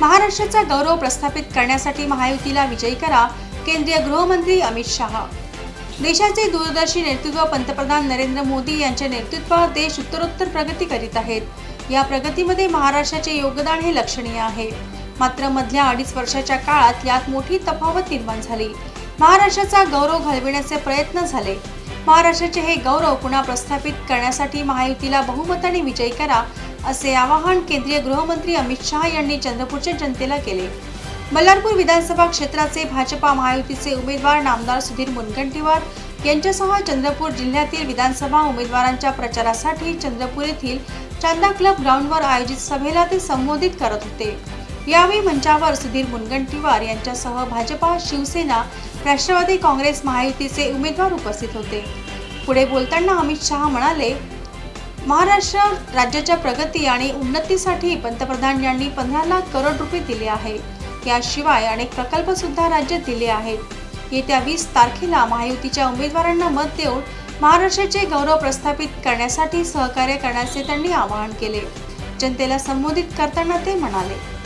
महाराष्ट्राचा गौरव प्रस्थापित करण्यासाठी महायुतीला विजयी करा केंद्रीय गृहमंत्री अमित शहा. देशाचे दूरदर्शी नेतृत्व पंतप्रधान नरेंद्र मोदी यांच्या नेतृत्वात देश उत्तरोत्तर प्रगती करीत आहेत. या प्रगतीमध्ये महाराष्ट्राचे योगदान हे लक्षणीय आहे. मात्र मधल्या अडीच वर्षाच्या काळात यात मोठी तफावत निर्माण झाली. महाराष्ट्राचा गौरव घालविण्याचे प्रयत्न झाले. महाराष्ट्राचे हे गौरव पुन्हा प्रस्थापित करण्यासाठी महायुतीला बहुमताने विजयी करा असे आवाहन केंद्रीय गृहमंत्री अमित शहा यांनी चंद्रपूरच्या जनतेला केले. बल्लारपूर विधानसभा क्षेत्राचे भाजपा महायुतीचे उमेदवार नामदार सुधीर मुनगंटीवार यांच्यासह चंद्रपूर जिल्ह्यातील विधानसभा उमेदवारांच्या प्रचारासाठी चंद्रपूर येथील चांदा क्लब ग्राउंडवर आयोजित सभेला ते संबोधित करत होते. यावेळी मंचावर सुधीर मुनगंटीवार यांच्यासह भाजपा शिवसेना राष्ट्रवादी काँग्रेस महायुतीचे उमेदवार उपस्थित होते. पुढे बोलताना अमित शहा म्हणाले महाराष्ट्र राज्याच्या प्रगती आणि उन्नतीसाठी पंतप्रधान यांनी पंधरा लाख करोड रुपये दिले आहे. याशिवाय अनेक प्रकल्प सुद्धा राज्यात दिले आहेत. येत्या वीस तारखेला महायुतीच्या उमेदवारांना मत देऊन महाराष्ट्राचे गौरव प्रस्थापित करण्यासाठी सहकार्य करण्याचे त्यांनी आवाहन केले. जनतेला संबोधित करताना ते म्हणाले